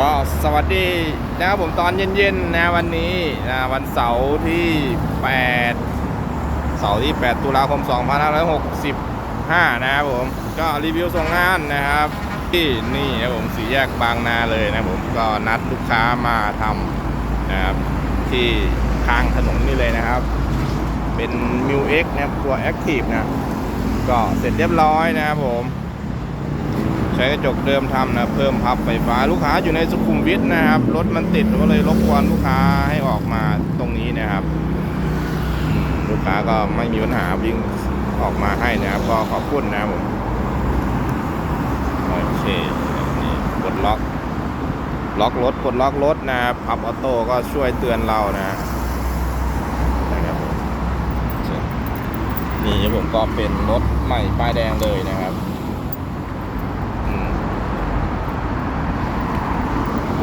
ก็สวัสดีนะครับผมตอนเย็นๆนะวันนี้นะวันเสาร์ที่ 8 เสาร์ที่ 8 ตุลาคม 2565 นะครับผมก็รีวิวส่งงานนะครับ ที่นี่นะผมสีแยกบางนาเลยนะผมก็นัดลูกค้ามาทำนะครับที่ทางถนนนี่เลยนะครับ เป็น m ิว X นะครับตัว Active นะ ก็เสร็จเรียบร้อยนะครับผม ใช้กระจกเดิมทำนะเพิ่มพับไฟฟ้าลูกค้าอยู่ในสุขุมวิทนะครับรถมันติดก็เลยรบกวนลูกค้าให้ออกมาตรงนี้นะครับ ลูกค้าก็ไม่มีปัญหาวิ่งออกมาให้นะครับ ก็ขอบคุณนะครับผมโอเคนี่กดล็อก ล็อกรถกดล็อกรถนะครับพับออโต้ก็ช่วยเตือนเรานะนะครับนี่ผมก็เป็นรถใหม่ป้ายแดงเลยนะครับ อืม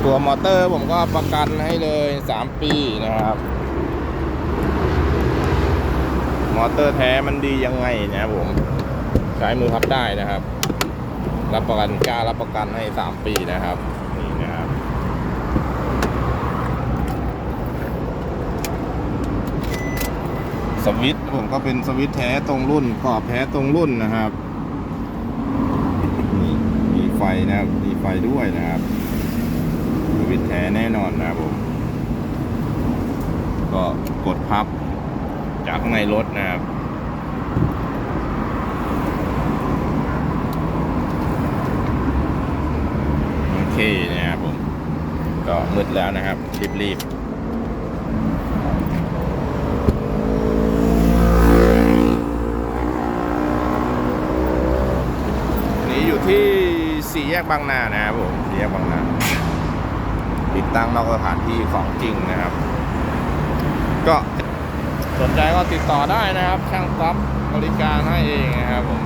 ตัวมอเตอร์ผมก็ประกันให้เลย 3 ปีนะครับ มอเตอร์แท้มันดียังไงนะครับผมใช้มือพับได้นะครับ รับประกันกล้ารับประกันให้ 3 ปีนะครับนี่นะครับสวิตผมก็เป็นสวิตแท้ตรงรุ่นกรอบแท้ตรงรุ่นนะครับมีไฟนะครับมีไฟด้วยนะครับ วิตแท้แน่นอนนะครับผม ก็กดพับจากข้างในรถนะครับโอเคนะครับผม ก็มืดแล้วนะครับรีบๆนี่อยู่ที่สี่แยกบางนานะครับผมสี่แยกบางนา ติดตั้งนอกสถานที่ของจริงนะครับ ก็สนใจก็ติดต่อได้นะครับ ช่างต๊อปบริการให้เองนะครับผม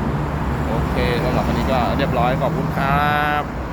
โอเคสำหรับวันนี้ก็เรียบร้อยขอบคุณครับ